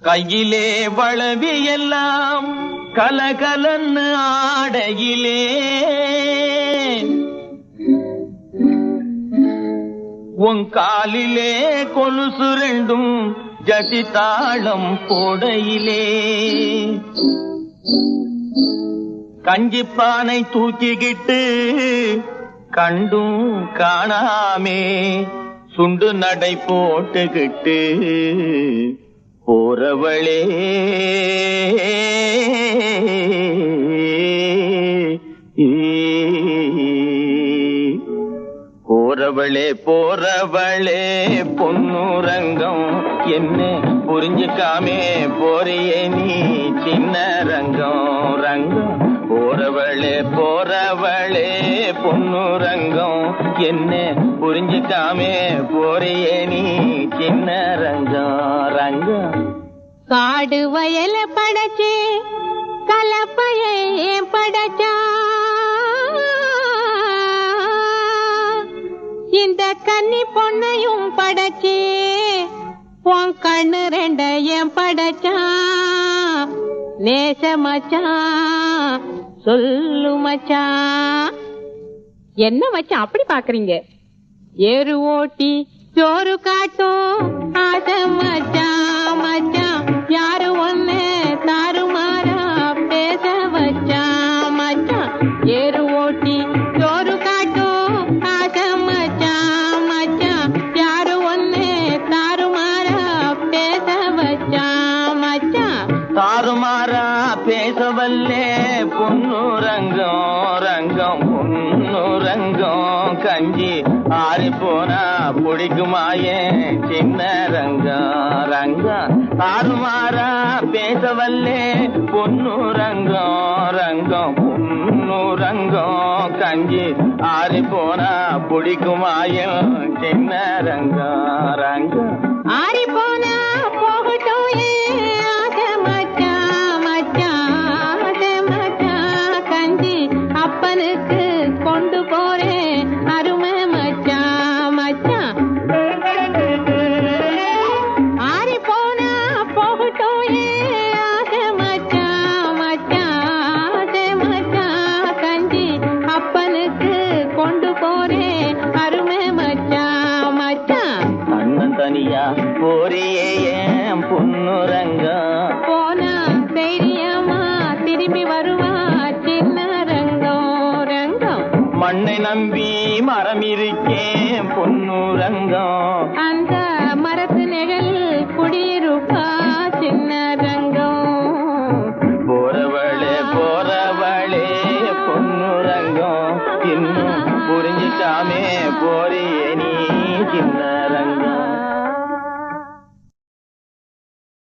கையிலே வளவி எல்லாம் கலகலன்னு ஆடையிலே. உன் காலிலே கொலுசு ரெண்டும் ஜதி தாளம் போடையிலே கஞ்சிப்பானை தூக்கிக்கிட்டு கண்டும் காணாமே. சுண்டு நடை போட்டுக்கிட்டு போறவளே போறவளே போறவளே பொன்னுரங்கம். என்ன புரிஞ்சுக்காமே போறியே நீ சின்ன ரங்கம். ரங்கம் போறவளே போறவளே பொன்னுரங்கம். என்ன புரிஞ்சுக்காமே போறியே நீ சின்ன ரங்கம் ரங்கம். காடு வயல படைச்சு கலப்பைய படைச்சா. இந்த கன்னி பொண்ணையும் படைச்சு உன் கண்ணு ரெண்டையும் படைச்சா. நேச மச்சா சொல்லு மச்சான் என்ன மச்சான் அப்படி பாக்குறீங்க? ஏறு ஓட்டி சோறு காட்டும் அத மச்சான் மச்சான் யாரு ஒண்ணு தாறுமாறா பேச வச்சா மச்சான் ஏறு ஓட்டி சோறு காட்டும் ஆச மச்சான் மச்சான் யாரு ஒண்ணு தாறுமாறா பேச வச்சா மச்சான் தாறுமாறா பேசவல்லே பொண்ணு ரங்கம் ரங்கம் பொண்ணு ரங்கம் கஞ்சி. மாறி போனா பிடிக்குமாயே? சின்ன ரங்கம் ரங்கம் தாறுமாறா பேசவல்லே. பொண்ணு ரங்கம் ரங்கம் பொண்ணு ரங்கம் கஞ்சி ஆறி போனா பிடிக்குமாயே? சின்ன ரங்கா ரங்கம் ஆறி போனா போகட்டும் போறியே ஏன் பொண்ணு ரங்கம் போனா தைரியமா திரும்பி வருவா சின்ன ரங்கம். ரங்கம் மண்ணை நம்பி மரம் இருக்கேன் பொண்ணு ரங்கம் அந்த மரத்து நிழல் குடியிருப்பா சின்ன ரங்கம் போறவளே போறவளே பொண்ணு ரங்கம் இன்னும் புரிஞ்சுக்காமே போறியே நீ சின்ன ரங்கம்